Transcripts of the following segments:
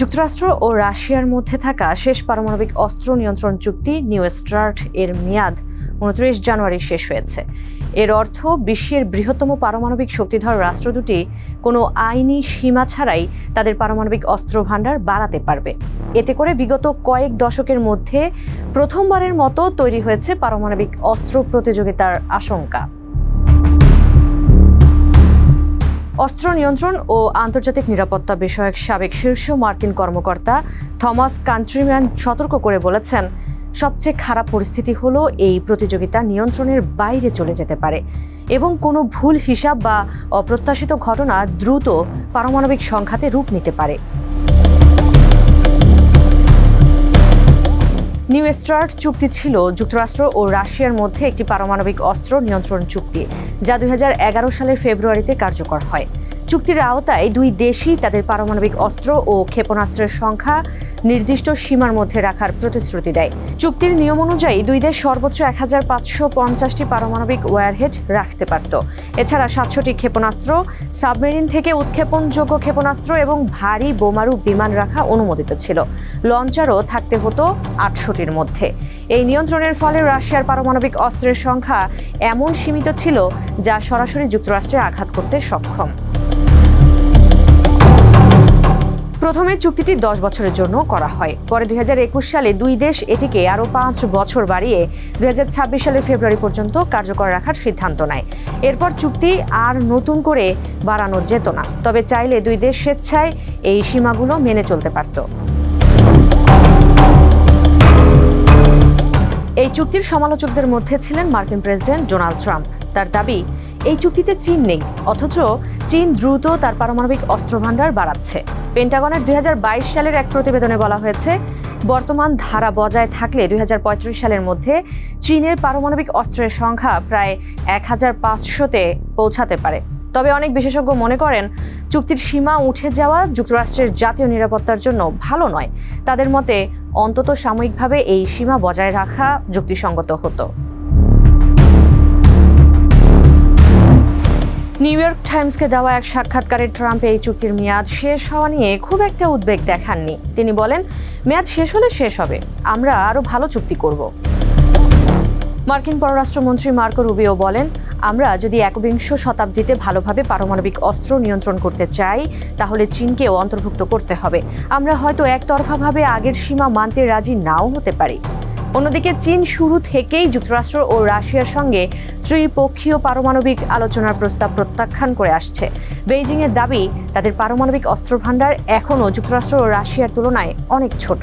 যুক্তরাষ্ট্র ও রাশিয়ার মধ্যে থাকা শেষ পারমাণবিক অস্ত্র নিয়ন্ত্রণ চুক্তি নিউ স্টার্ট এর মেয়াদ উনত্রিশ জানুয়ারি শেষ হয়েছে। এর অর্থ, বিশ্বের বৃহত্তম পারমাণবিক শক্তিধর রাষ্ট্র দুটি কোনো আইনি সীমা ছাড়াই তাদের পারমাণবিক অস্ত্র ভাণ্ডার বাড়াতে পারবে। এতে করে বিগত কয়েক দশকের মধ্যে প্রথমবারের মতো তৈরি হয়েছে পারমাণবিক অস্ত্র প্রতিযোগিতার আশঙ্কা। অস্ত্র নিয়ন্ত্রণ ও আন্তর্জাতিক নিরাপত্তা বিষয়ক সাবেক শীর্ষ মার্কিন কর্মকর্তা থমাস কান্ট্রিম্যান সতর্ক করে বলেছেন, সবচেয়ে খারাপ পরিস্থিতি হলো এই প্রতিযোগিতা নিয়ন্ত্রণের বাইরে চলে যেতে পারে এবং কোনো ভুল হিসাব বা অপ্রত্যাশিত ঘটনা দ্রুত পারমাণবিক সংঘাতে রূপ নিতে পারে। নিউ স্টার্ট চুক্তি ছিল যুক্তরাষ্ট্র ও রাশিয়ার মধ্যে একটি পারমাণবিক অস্ত্র নিয়ন্ত্রণ চুক্তি, যা দু হাজার এগারো সালের ফেব্রুয়ারিতে কার্যকর হয়। চুক্তির আওতায় দুই দেশই তাদের পারমাণবিক অস্ত্র ও ক্ষেপণাস্ত্রের সংখ্যা নির্দিষ্ট সীমার মধ্যে রাখার প্রতিশ্রুতি দেয়। চুক্তির নিয়ম অনুযায়ী দুই দেশ সর্বোচ্চ এক হাজার পাঁচশো পঞ্চাশটি পারমাণবিক ওয়ারহেড রাখতে পারত। এছাড়া সাতশোটি ক্ষেপণাস্ত্র, সাবমেরিন থেকে উৎক্ষেপণযোগ্য ক্ষেপণাস্ত্র এবং ভারী বোমারু বিমান রাখা অনুমোদিত ছিল। লঞ্চারও থাকতে হতো আটশোটির মধ্যে। এই নিয়ন্ত্রণের ফলে রাশিয়ার পারমাণবিক অস্ত্রের সংখ্যা এমন সীমিত ছিল যা সরাসরি যুক্তরাষ্ট্রে আঘাত করতে সক্ষম। প্রথমে চুক্তিটি দশ বছরের জন্য করা হয়। পরে দুই সালে দুই দেশ এটিকে আরও পাঁচ বছর বাড়িয়ে দুই সালের ফেব্রুয়ারি পর্যন্ত কার্যকর রাখার সিদ্ধান্ত নেয়। এরপর চুক্তি আর নতুন করে বাড়ানো যেত না। তবে চাইলে দুই দেশ স্বেচ্ছায় এই সীমাগুলো মেনে চলতে পারত। এই চুক্তির সমালোচকদের মধ্যে ছিলেন মার্কিন প্রেসিডেন্ট ডোনাল্ড ট্রাম্প। তার দাবি এই চুক্তিতে চীন নেই, অথচ চীন দ্রুত তার পারমাণবিক অস্ত্রভাণ্ডার বাড়াচ্ছে। পেন্টাগনের দু হাজার বাইশ সালের এক প্রতিবেদনে বলা হয়েছে, বর্তমান ধারা বজায় থাকলে দু হাজার পঁয়ত্রিশ সালের মধ্যে চীনের পারমাণবিক অস্ত্রের সংখ্যা প্রায় এক হাজার পাঁচশোতে পৌঁছাতে পারে। তবে অনেক বিশেষজ্ঞ মনে করেন, চুক্তির সীমা উঠে যাওয়া যুক্তরাষ্ট্রের জাতীয় নিরাপত্তার জন্য ভালো নয়। তাদের মতে, অন্তত সাময়িকভাবে এই সীমা বজায় রাখা যুক্তিসঙ্গত হতো। নিউ ইয়র্ক টাইমসকে দেওয়া এক সাক্ষাৎকারে ট্রাম্প এই চুক্তির মেয়াদ শেষ হওয়া নিয়ে খুব একটা উদ্বেগ দেখাননি। তিনি বলেন, মেয়াদ শেষ হলে শেষ হবে। আমরা আরও ভালো চুক্তি করব। মার্কিন পররাষ্ট্রমন্ত্রী মার্কো রুবিও বলেন, আমরা যদি একবিংশ শতাব্দীতে ভালোভাবে পারমাণবিক অস্ত্র নিয়ন্ত্রণ করতে চাই, তাহলে চীনকেও অন্তর্ভুক্ত করতে হবে। আমরা হয়তো একতরফাভাবে আগের সীমা মানতে রাজি নাও হতে পারি। অন্যদিকে চীন শুরু থেকেই যুক্তরাষ্ট্র ও রাশিয়ার সঙ্গে ত্রিপক্ষীয় পারমাণবিক আলোচনার প্রস্তাব প্রত্যাখ্যান করে আসছে। বেইজিংয়ের দাবি, তাদের পারমাণবিক অস্ত্র ভাণ্ডার এখনও যুক্তরাষ্ট্র ও রাশিয়ার তুলনায় অনেক ছোট।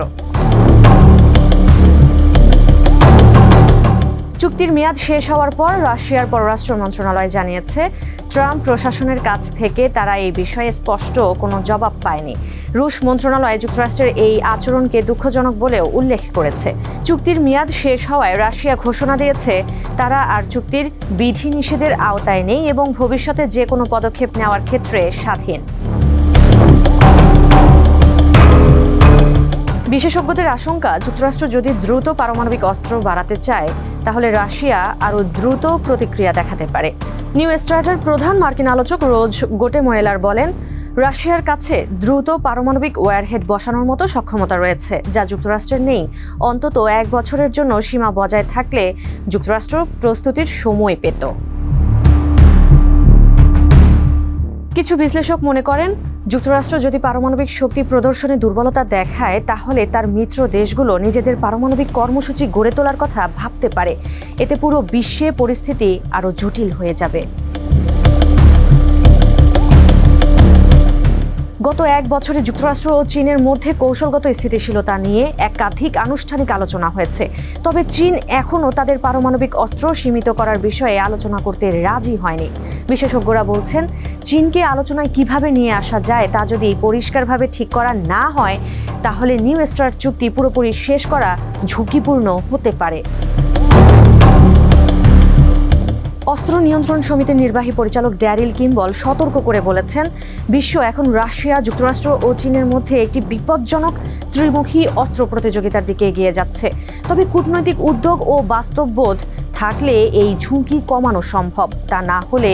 চুক্তির মেয়াদ শেষ হওয়ার পর রাশিয়ার পররাষ্ট্র মন্ত্রণালয় জানিয়েছে, ট্রাম্প প্রশাসনের কাছ থেকে তারা এই বিষয়ে স্পষ্ট কোনো জবাব পায়নি। রুশ মন্ত্রণালয় যুক্তরাষ্ট্রের এই আচরণকে দুঃখজনক বলেও উল্লেখ করেছে। চুক্তির মেয়াদ শেষ হওয়ায় রাশিয়া ঘোষণা দিয়েছে, তারা আর চুক্তির বিধিনিষেধের আওতায় নেই এবং ভবিষ্যতে যে কোনো পদক্ষেপ নেওয়ার ক্ষেত্রে স্বাধীন। বিশেষজ্ঞদের আশঙ্কা, যুক্তরাষ্ট্র যদি দ্রুত পারমাণবিক অস্ত্র বাড়াতে চায়, তাহলে রাশিয়া আরও দ্রুত প্রতিক্রিয়া দেখাতে পারে। নিউ স্টার্টার প্রধান মার্কিন আলোচক রোজ গোটেমোয়েলার বলেন, রাশিয়ার কাছে দ্রুত পারমাণবিক ওয়ারহেড বসানোর মতো সক্ষমতা রয়েছে, যা যুক্তরাষ্ট্রের নেই। অন্তত এক বছরের জন্য সীমা বজায় থাকলে যুক্তরাষ্ট্র প্রস্তুতির সময় পেত। কিছু বিশ্লেষক মনে করেন যুক্তরাষ্ট্র যদি পারমাণবিক শক্তি প্রদর্শনে দুর্বলতা দেখায়, তাহলে তার মিত্র দেশগুলো নিজেদের পারমাণবিক কর্মসূচি গড়ে তোলার কথা ভাবতে পারে। এতে পুরো বিশ্বে পরিস্থিতি আরও জটিল হয়ে যাবে। গত এক বছরে যুক্তরাষ্ট্র ও চীনের মধ্যে কৌশলগত স্থিতিশীলতা নিয়ে একাধিক আনুষ্ঠানিক আলোচনা হয়েছে। তবে চীন এখনও তাদের পারমাণবিক অস্ত্র সীমিত করার বিষয়ে আলোচনা করতে রাজি হয়নি। বিশেষজ্ঞরা বলছেন, চীনকে আলোচনায় কীভাবে নিয়ে আসা যায় তা যদি পরিষ্কারভাবে ঠিক করা না হয়, তাহলে নিউ স্টার চুক্তি পুরোপুরি শেষ করা ঝুঁকিপূর্ণ হতে পারে। অস্ত্র নিয়ন্ত্রণ সমিতির নির্বাহী পরিচালক ড্যারিল কিম্বল সতর্ক করে বলেছেন, বিশ্ব এখন রাশিয়া, যুক্তরাষ্ট্র ও চীনের মধ্যে একটি বিপজ্জনক ত্রিমুখী অস্ত্র প্রতিযোগিতার দিকে এগিয়ে যাচ্ছে। তবে কূটনৈতিক উদ্যোগ ও বাস্তববোধ থাকলে এই ঝুঁকি কমানো সম্ভব। তা না হলে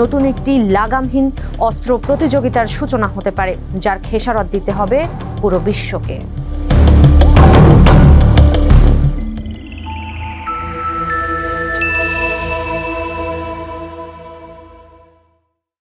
নতুন একটি লাগামহীন অস্ত্র প্রতিযোগিতার সূচনা হতে পারে, যার খেসারত দিতে হবে পুরো বিশ্বকে।